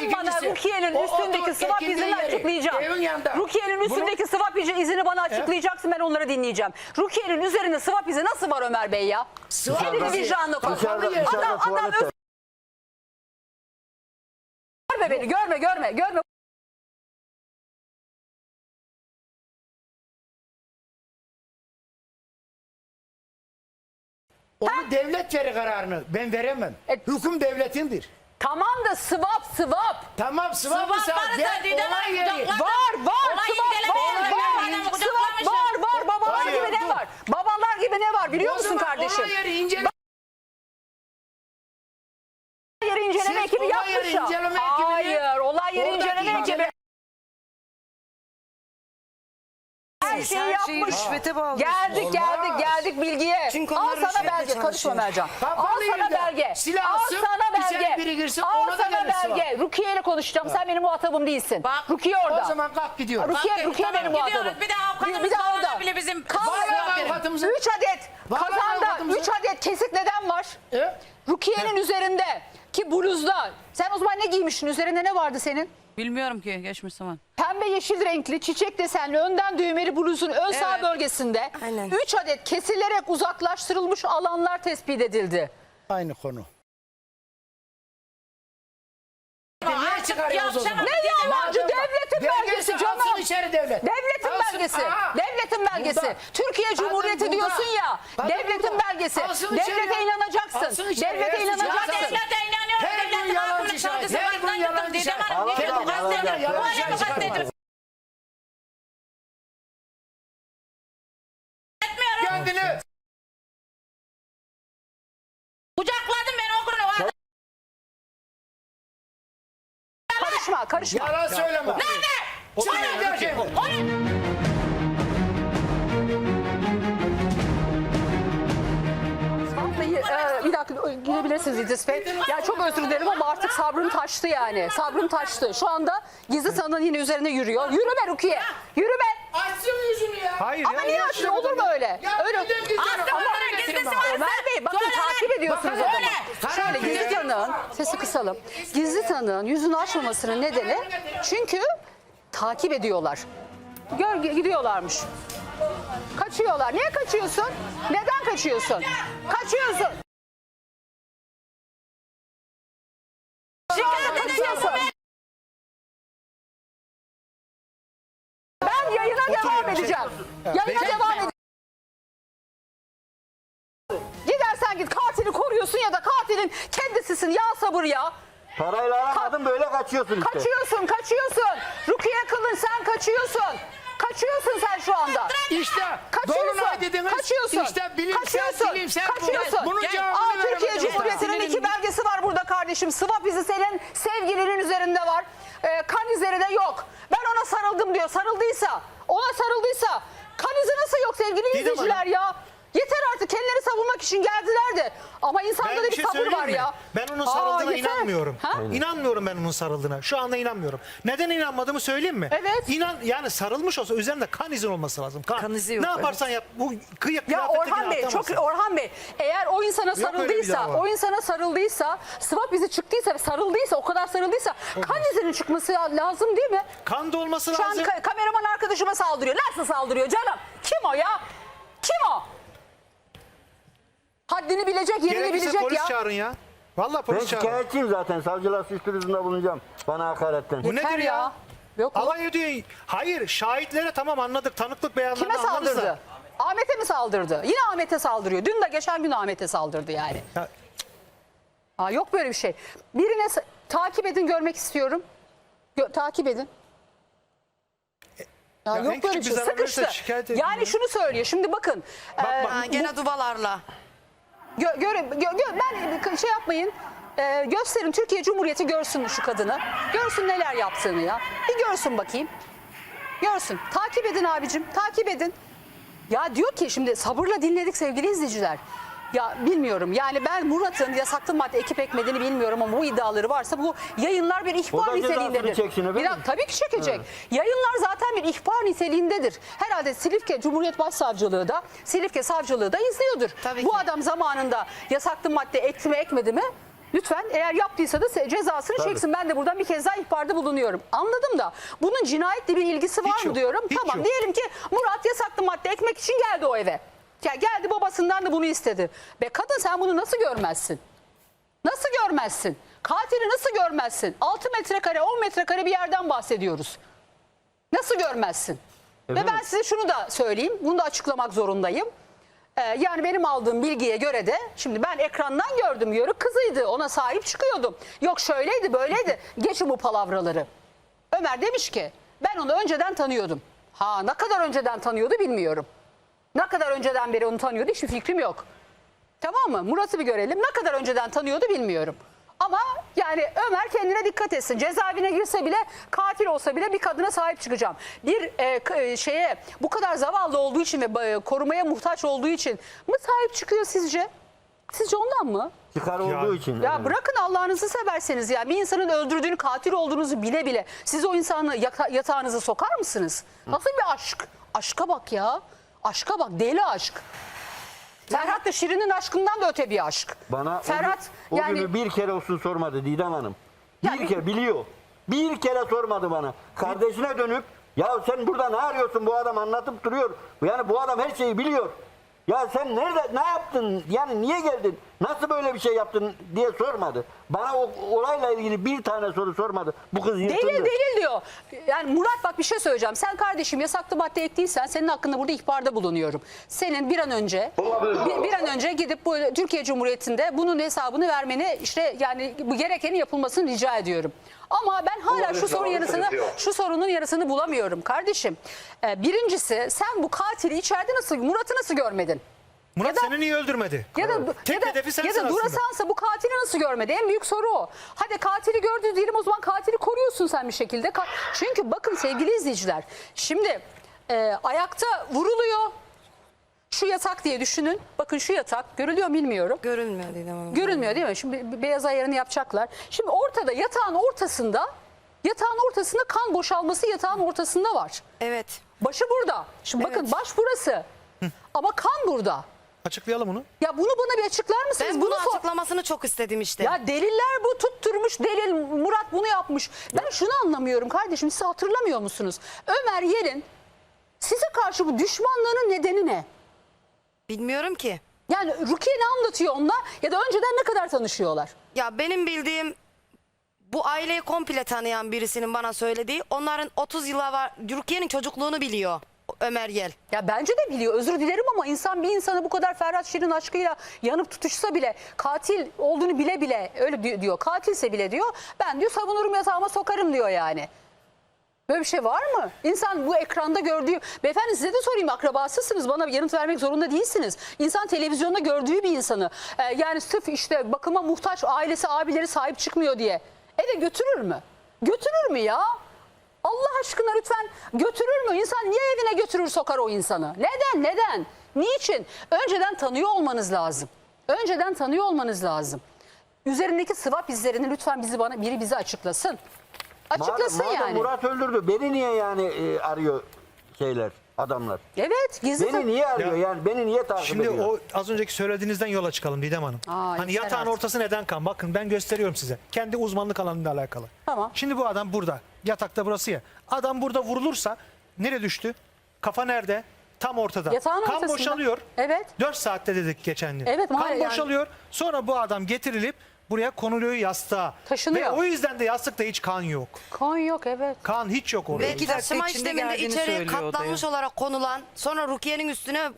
sen bana Rukiye'nin üstündeki swap izini açıklayacaksın. Rukiye'nin üstündeki swap izi- izini bana açıklayacaksın ben onları dinleyeceğim. Rukiye'nin üzerinde swap izi nasıl var Ömer Bey ya? Elini vicdanına koy. Adam, adam. Görme beni görme görme görme. Onu devlet verir kararını. Ben veremem. E- Hüküm devletindir. Tamam da swap swap. Tamam Sıvap varsa ver Didem olay yeri. Var var Olay swap var var. Swap kucaklamışlar. var var babalar Hayır, gibi ne dur. var? Babalar gibi ne var biliyor musun kardeşim? Olay yeri incele. yeri inceleme Siz ekibi olay yeri yapmışlar. inceleme ekibini- Hayır olay yeri Oradaki inceleme ekibi. Her şeyi her şeyi yapmış. rüşvete bağlıyorsun. Geldik Olmaz. geldik geldik bilgiye. Çünkü Al sana rüşvetle belge karışma. Mercan. Al sana belge. silah Al sana içeri belge. biri girsin, Al ona da sana gelirsin belge. Rukiye ile konuşacağım. Sen benim muhatabım değilsin. Bak, Rukiye orada. O zaman kalk gidiyor. Rukiye, Bak, Rukiye tamam, benim gidiyoruz. muhatabım. Bir de avukatımız Bir de orada. olabilir bizim. Verin. avukatımızın. Üç adet. Var mı Kazanda avukatımızın? üç adet kesik neden var? E? Rukiye'nin üzerinde ki bluzda. Sen o zaman ne giymişsin? Üzerinde ne vardı senin? Bilmiyorum ki geçmiş zaman. Pembe yeşil renkli çiçek desenli önden düğmeli bluzun ön sağ Evet. bölgesinde Aynen. 3 adet kesilerek uzaklaştırılmış alanlar tespit edildi. Aynı konu. Niye çıkarıyoruz o zaman? Ne yalancı devletin Belgesi canım. alsın içeri devlet. Devletin Alsın- belgesi. Aha. Devletin belgesi. Burada. Türkiye Cumhuriyeti burada. diyorsun ya. Kadın devletin burada. belgesi. Alsın içeri Devlete ya. inanacaksın. Alsın içeri. Devlete Her suçu inanacaksın. Devlete. Her gün yalancı şahit. Her gün yalancı şahit. Her gün yalancı şahit. Kendini Kucakladım ben o gün. o adam- Karışma karışma. yalan söyleme. Nerede? Söyle gerçeği. Vallahi, girebilirsiniz İdris Bey. Ya çok özür dilerim ama artık sabrım taştı yani. Sabrım taştı. Şu anda gizli sanığın yine üzerine yürüyor. Yürüme Rukiye. Yürüme. Açsın yüzünü ya. Hayır Ama niye açsın? Olur mu öyle? Ya Öyle. bir Aslı tane- bunların gizlisi varsa. Ömer Bey bakın Söyle. takip ediyorsunuz Bakın adamı. öyle. Şöyle Karar gizli tanığın sesi kısalım. Gizli tanığın yüzünü açmamasının nedeni çünkü takip ediyorlar. Gör gidiyorlarmış. Kaçıyorlar. Niye kaçıyorsun? Neden kaçıyorsun? Kaçıyorsun. Edeceğim. Yayına devam edeceğim. Gidersen git katili koruyorsun ya da katilin kendisisin ya sabır ya. Parayla aramadın böyle kaçıyorsun işte. Kaçıyorsun kaçıyorsun. Rukiye Kılınç sen kaçıyorsun. Kaçıyorsun sen şu anda. İşte Kaçıyorsun. Dolunay dediniz. Kaçıyorsun. İşte bilimsel Kaçıyorsun. bilimsel bu. Kaçıyorsun. Bunun Gel. cevabını Aa, Türkiye. Cumhuriyeti'nin iki belgesi var burada kardeşim. Swap izi senin sevgilinin üzerinde var. Ee, kan izleri de yok. Ben ona sarıldım diyor. Sarıldıysa, ona sarıldıysa kan izi nasıl yok sevgili Didem izleyiciler ya? Yeter artık kendileri savunmak için geldiler de. Ama insanda Ben da bir bir şey sabır var mi? ya. Ben onun Aa, sarıldığına yeter. inanmıyorum. Ha? İnanmıyorum ben onun sarıldığına. Şu anda inanmıyorum. Neden inanmadığımı söyleyeyim mi? Evet. İnan yani sarılmış olsa üzerinde kan izin olması lazım. Kan, Kan izi yok, Ne yaparsan yap bu kıyık Ya Orhan Bey atamazsın. çok Orhan Bey eğer o insana sarıldıysa o insana sarıldıysa swap izi çıktıysa ve sarıldıysa o kadar sarıldıysa kan izinin çıkması lazım değil mi? Kan da olması Şu an lazım. ka- kameraman arkadaşıma saldırıyor. Nasıl saldırıyor canım? Kim o ya? Kim o? Haddini bilecek, yerini Gerekirse bilecek polis ya. çağırın ya. Vallahi Ben polis çağırın. şikayetçiyim zaten. Savcılığa suç duyurusunda bulunacağım. Bana hakaretten. Bu Yeter nedir ya? Yok mu? Alay ediyor. Hayır şahitlere tamam anladık. Tanıklık beyanlarını Kime anlarız da. saldırdı? Ahmet'e mi saldırdı? Yine Ahmet'e saldırıyor. Dün de geçen gün Ahmet'e saldırdı yani. Ya, Aa, yok böyle bir şey. Birine sa- takip edin görmek istiyorum. Gö- takip edin. Ya, Ya en yok küçük böyle bir bir şey. zarar verirse Sıkıştı. şikayet edin Yani ya. şunu söylüyor. Şimdi bakın. Bak, e, bak. Ha, gene duvalarla. Gö, göre- gö- gö- ben şey yapmayın. Ee, gösterin Türkiye Cumhuriyeti görsün şu kadını. Görsün neler yaptığını ya. Bir görsün bakayım. Görsün. Takip edin abicim. Takip edin. Ya diyor ki şimdi sabırla dinledik sevgili izleyiciler. Ya bilmiyorum yani ben Murat'ın yasaklı madde ekip ekmediğini bilmiyorum ama bu iddiaları varsa bu yayınlar bir O ihbar niteliğindedir. çeksin. Bir dakika, tabii ki çekecek. Yayınlar zaten bir ihbar niteliğindedir. Herhalde Silifke Cumhuriyet Başsavcılığı da Silifke Savcılığı da izliyordur. Tabii bu ki. adam zamanında yasaklı madde ekti mi ekmedi mi? Lütfen eğer yaptıysa da cezasını Tabii. çeksin. Ben de buradan bir kez daha ihbarda bulunuyorum. Anladım da bunun cinayetle bir ilgisi var Hiç mı yok, diyorum. hiç tamam yok. diyelim ki Murat yasaklı madde ekmek için geldi o eve. Ya geldi babasından da bunu istedi. Be kadın sen bunu nasıl görmezsin? Nasıl görmezsin? Katili nasıl görmezsin? 6 metrekare 10 metrekare bir yerden bahsediyoruz. Nasıl görmezsin? Ve Efendim? ben size şunu da söyleyeyim. Bunu da açıklamak zorundayım. Ee, yani benim aldığım bilgiye göre de şimdi ben ekrandan gördüm yörük kızıydı. Ona sahip çıkıyordum. Yok şöyleydi böyleydi. Geçin bu palavraları. Ömer demiş ki ben onu önceden tanıyordum. Ha ne kadar önceden tanıyordu bilmiyorum. Ne kadar önceden beri onu tanıyordu hiçbir fikrim yok. Tamam mı? Murat'ı bir görelim. Ne kadar önceden tanıyordu bilmiyorum. Ama yani Ömer kendine dikkat etsin. Cezaevine girse bile katil olsa bile bir kadına sahip çıkacağım. Bir e, e, şeye bu kadar zavallı olduğu için ve e, korumaya muhtaç olduğu için mi sahip çıkıyor sizce? Sizce ondan mı? Çıkar olduğu için. Ya evet. bırakın Allah'ınızı severseniz ya bir insanın öldürdüğünü katil olduğunuzu bile bile siz o insanı yata- yatağınıza sokar mısınız? Nasıl bir aşk? Aşka bak ya. Aşka bak deli aşk. Ferhat'la Şirin'in aşkından da öte bir aşk. Bana o Ferhat gün- o, yani günü bir kere olsun sormadı Didem Hanım. Bir Yani- kere biliyor. Bir kere sormadı bana. Kardeşine dönüp ya sen burada ne arıyorsun bu adam anlatıp duruyor. Yani bu adam her şeyi biliyor. Ya sen nerede ne yaptın? Yani niye geldin? Nasıl böyle bir şey yaptın diye sormadı. Bana o olayla ilgili bir tane soru sormadı. Bu kız yırtıldı. Delil delil diyor. Yani Murat bak bir şey söyleyeceğim. Sen kardeşim yasaklı madde ektiysen senin hakkında burada ihbarda bulunuyorum. Senin bir an önce bir, bir an önce gidip bu Türkiye Cumhuriyeti'nde bunun hesabını vermeni işte yani bu gerekenin yapılmasını rica ediyorum. Ama ben hala şu sorun yarısını şu sorunun yarısını bulamıyorum kardeşim. Ee, birincisi sen bu katili içeride nasıl Murat'ı nasıl görmedin? Murat Ya da- seni niye öldürmedi? Ya da, Tek ya da, hedefi sensin ya da. Durasansa bu katili nasıl görmedi? En büyük soru o. Hadi katili gördü diyelim o zaman katili koruyorsun sen bir şekilde. Çünkü bakın sevgili izleyiciler. Şimdi e, ayakta vuruluyor. Şu yatak diye düşünün. Bakın şu yatak görülüyor bilmiyorum. Görünmüyor Didem Hanım. Görünmüyor değil mi? Şimdi beyaz ayarını yapacaklar. Şimdi ortada yatağın ortasında yatağın ortasında kan boşalması yatağın ortasında var. Evet. Başı burada. Şimdi bakın Evet. baş burası. Ama kan burada. Açıklayalım onu. Ya bunu bana bir açıklar mısınız? Ben bunu sor- açıklamasını çok istedim işte. Ya deliller bu tutturmuş delil Murat bunu yapmış. Ben şunu anlamıyorum kardeşim siz hatırlamıyor musunuz? Ömer Yer'in size karşı bu düşmanlığının nedeni ne? Bilmiyorum ki. Yani Rukiye ne anlatıyor onlar ya da önceden ne kadar tanışıyorlar? Ya benim bildiğim bu aileyi komple tanıyan birisinin bana söylediği onların 30 yıla var. Rukiye'nin çocukluğunu biliyor Ömer Yel. Ya bence de biliyor özür dilerim ama insan bir insanı bu kadar Ferhat Şirin aşkıyla yanıp tutuşsa bile katil olduğunu bile bile öyle di- diyor. Katilse bile diyor ben diyor savunurum yatağıma sokarım diyor yani. Böyle bir şey var mı? İnsan bu ekranda gördüğü... Beyefendi size de sorayım akrabasısınız bana yanıt vermek zorunda değilsiniz. İnsan televizyonda gördüğü bir insanı e, yani sırf işte bakıma muhtaç ailesi abileri sahip çıkmıyor diye eve götürür mü? Götürür mü ya? Allah aşkına lütfen götürür mü? İnsan niye evine götürür sokar o insanı? Neden? Neden? Niçin? Önceden tanıyor olmanız lazım. Önceden tanıyor olmanız lazım. Üzerindeki swap izlerini lütfen bizi bana biri bize açıklasın. Açıklasın madem, madem yani. Murat öldürdü. Beni niye yani e, arıyor şeyler, adamlar? Evet gizli Beni niye arıyor Ya- yani? Beni niye takip Şimdi ediyor? o az önceki söylediğinizden yola çıkalım Didem Hanım. Aa, hani yeter yatağın artık. ortası neden kan? Bakın ben gösteriyorum size. Kendi uzmanlık alanıyla alakalı. Tamam. Şimdi bu adam burada. Yatakta burası ya. Adam burada vurulursa nereye düştü? Kafa nerede? Tam ortada. Yatağın kan ortasında. boşalıyor. Evet. 4 saatte dedik geçen gün. Evet, Kan maalesef yani. boşalıyor. Sonra bu adam getirilip buraya konuluyor yastığa. Taşınıyor. Ve o yüzden de yastıkta hiç kan yok. Kan yok evet. Kan hiç yok orada. Dakika taşıma içinde işleminde geldiğini içeriye söylüyor katlanmış olarak konulan sonra Rukiye'nin üstüne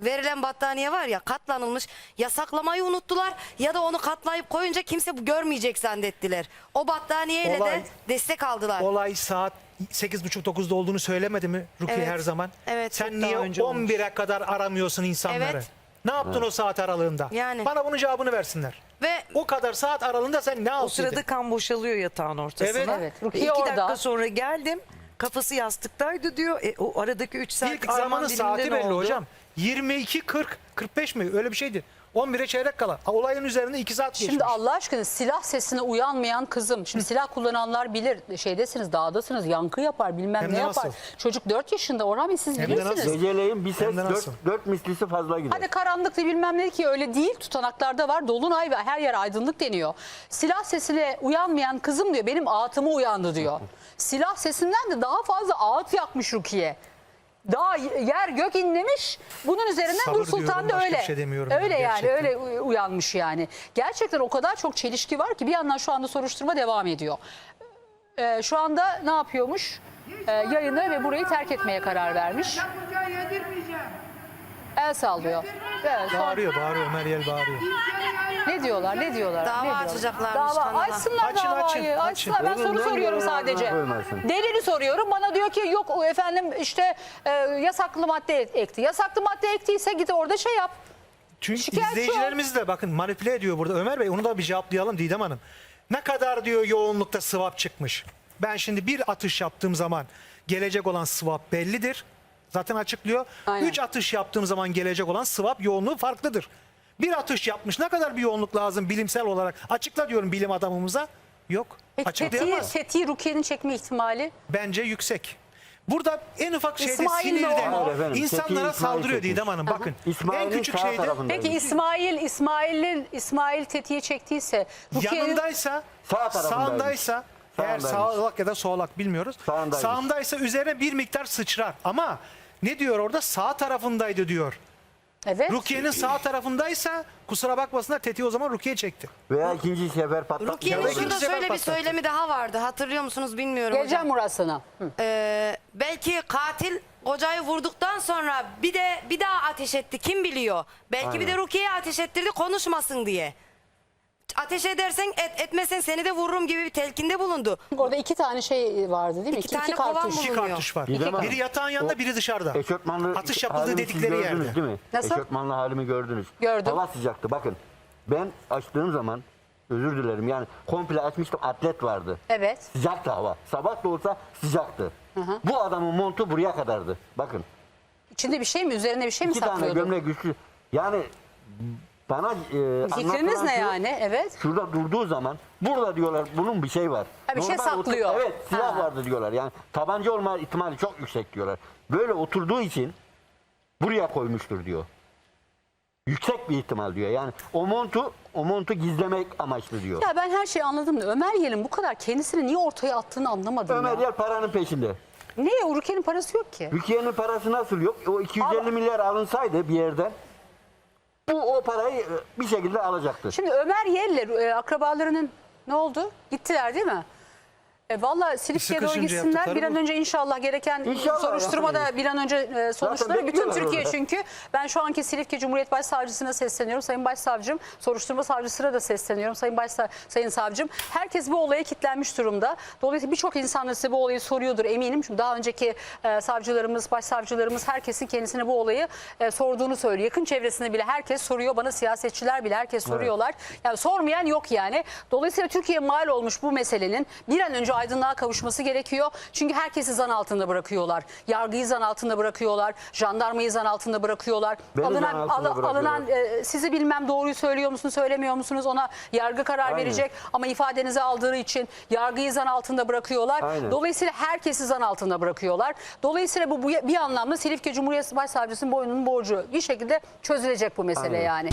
verilen battaniye var ya katlanılmış yasaklamayı unuttular ya da onu katlayıp koyunca kimse bu görmeyecek zannettiler. O battaniyeyle Olay- de destek aldılar. Olay saat 8.30-9'da olduğunu söylemedi mi Rukiye Evet. her zaman? Evet, Sen çok niye daha önce olmuş. 11'e kadar aramıyorsun insanları? Evet. Ne yaptın o saat aralığında? Yani. Bana bunun cevabını versinler. Ve O kadar saat aralığında sen ne O yaptın? sırada kan boşalıyor yatağın ortasına. Evet. Evet, Rukiye İki orada. dakika sonra geldim. Kafası yastıktaydı diyor. E, o aradaki 3 saatlik İlk aramanın zaman diliminde saati ne belli oldu? hocam. 22 40 45 mi? Öyle bir şeydi. 11'e çeyrek kala. Olayın üzerinde 2 saat Şimdi geçmiş. Allah aşkına silah sesine uyanmayan kızım. Şimdi silah kullananlar bilir. Şeydesiniz dağdasınız yankı yapar bilmem Hem ne de yapar. nasıl? Çocuk 4 yaşında Orhan Bey siz Hem de bilirsiniz. Geceleyin bir ses Hem de dört, nasıl? dört mislisi fazla gider. Hadi karanlıkta bilmem ne ki öyle değil. Tutanaklarda var. Dolunay ve her yer aydınlık deniyor. Silah sesine uyanmayan kızım diyor benim ağıtıma uyandı diyor. Silah sesinden de daha fazla ağıt yakmış Rukiye. Daha yer gök inlemiş. Bunun üzerinden Sabır Nur Sultan diyorum, da başka öyle. bir şey demiyorum öyle yani, yani gerçekten. öyle u- uyanmış yani. Gerçekten o kadar çok çelişki var ki bir yandan şu anda soruşturma devam ediyor. Ee, şu anda ne yapıyormuş? Ee, yayını ve burayı terk etmeye karar vermiş. El sallıyor. Evet, son- Bağırıyor bağırıyor Ömer Yel bağırıyor. Ne diyorlar? Ne diyorlar? Dava ne diyorlar? açacaklarmış Dava. kanala. Açsınlar Açın, davayı. açın, açın. Açsınlar. Ben soru soruyorum sadece. koymasın. Delili soruyorum. Bana diyor ki yok o efendim işte e, yasaklı madde ekti. Yasaklı madde ektiyse git orada şey yap. Çünkü Şikayetçi izleyicilerimiz de bakın manipüle ediyor burada Ömer Bey onu da bir cevaplayalım Didem Hanım. Ne kadar diyor yoğunlukta swap çıkmış. Ben şimdi bir atış yaptığım zaman gelecek olan swap bellidir. Zaten açıklıyor. Aynen. Üç atış yaptığım zaman gelecek olan swap yoğunluğu farklıdır. Bir atış yapmış ne kadar bir yoğunluk lazım bilimsel olarak açıkla diyorum bilim adamımıza. Yok. Peki tetiği, Açıklayamaz. tetiği Rukiye'nin çekme ihtimali. Bence yüksek. Burada en ufak şeyde İsmail? Hayır efendim, tetiği insanlara İsmail saldırıyor çekmiş. Didem Hanım. Bakın en İsmail'in küçük sağ şeyde. Peki İsmail İsmail'in İsmail tetiği çektiyse Rukiye'nin yanındaysa Sağ tarafındaymış. sağındaysa eğer Sağındaymış. sağlak ya da solak bilmiyoruz. Sağındaymış. Sağındaysa üzerine bir miktar sıçrar. Ama ne diyor orada? Sağ tarafındaydı diyor. evet. Rukiye'nin sağ tarafındaysa kusura bakmasınlar tetiği o zaman Rukiye çekti. Veya ikinci sefer patlatmış. Rukiye'nin şurada sefer şöyle bir patlattı. söylemi daha vardı. Hatırlıyor musunuz bilmiyorum Geleceğim hocam. Muras'ına. Hı. Ee, belki katil kocayı vurduktan sonra bir de bir daha ateş etti kim biliyor. Belki bir de. Rukiye'ye ateş ettirdi konuşmasın diye. Ateş edersen et, etmesen seni de vururum gibi bir telkinde bulundu. Orada iki tane şey vardı değil mi? İki tane kovan kartuş. İki Bulunuyor. kartuş var. Didem Hanım, Biri yatağın yanında o biri dışarıda. Eşofmanlı Atış yapıldığı halimi siz dedikleri gördünüz yerde. değil mi? Nasıl? Eşofmanlı halimi gördünüz. Gördüm. Hava sıcaktı bakın. Ben açtığım zaman özür dilerim yani komple açmıştım atlet vardı. Evet. Sıcaktı hava. Sabah da olsa sıcaktı. Bu adamın montu buraya kadardı. Bakın. İçinde bir şey mi? Üzerine bir şey mi iki tane saklıyordu? gömlek güçlü. Yani bana e, Fikriniz anlatılan ne yani? Evet. Şurada durduğu zaman burada diyorlar bunun bir şey var. Ha, bir şey saklıyor. evet silah Ha. vardı diyorlar. Yani tabanca olma ihtimali çok yüksek diyorlar. Böyle oturduğu için buraya koymuştur diyor. Yüksek bir ihtimal diyor. Yani o montu o montu gizlemek amaçlı diyor. Ya ben her şeyi anladım da Ömer Yel'in bu kadar kendisini niye ortaya attığını anlamadım Ömer ya. Yer paranın peşinde. Niye? Uruke'nin parası yok ki. Türkiye'nin parası nasıl yok? O 250 Ama- milyar alınsaydı bir yerden bu o parayı e, bir şekilde alacaktı. Şimdi Ömer Yel'le e, akrabalarının ne oldu? Gittiler değil mi? E, Valla Silifke'ye doğru Sıkışınca gitsinler. yaptıkları Bir an bu. önce inşallah gereken İnşallah soruşturmada bir an önce e, sonuçları. Bütün bekliyorlar Türkiye orada. çünkü. Ben şu anki Silifke Cumhuriyet Başsavcısına sesleniyorum. Sayın Başsavcım, soruşturma savcısına da sesleniyorum. Sayın Başsa Sayın Savcım. Herkes bu olaya kilitlenmiş durumda. Dolayısıyla birçok insan da size bu olayı soruyordur eminim. Çünkü daha önceki e, savcılarımız, başsavcılarımız herkesin kendisine bu olayı e, sorduğunu söylüyor. Yakın çevresinde bile herkes soruyor. Bana siyasetçiler bile herkes soruyorlar. Yani sormayan yok yani. Dolayısıyla Türkiye mal olmuş bu meselenin bir an önce aydınlığa kavuşması gerekiyor. Çünkü herkesi zan altında bırakıyorlar. Yargıyı zan altında bırakıyorlar. Jandarmayı zan altında bırakıyorlar. Beni zan alınan altında al- alınan e, sizi bilmem doğruyu söylüyor musunuz söylemiyor musunuz ona yargı karar Aynen. verecek ama ifadenizi aldığı için yargıyı zan altında bırakıyorlar. Aynen. Dolayısıyla herkesi zan altında bırakıyorlar. Dolayısıyla bu, bu bir anlamda Silifke Cumhuriyet Başsavcısının boynunun borcu bir şekilde çözülecek bu mesele Aynen. yani.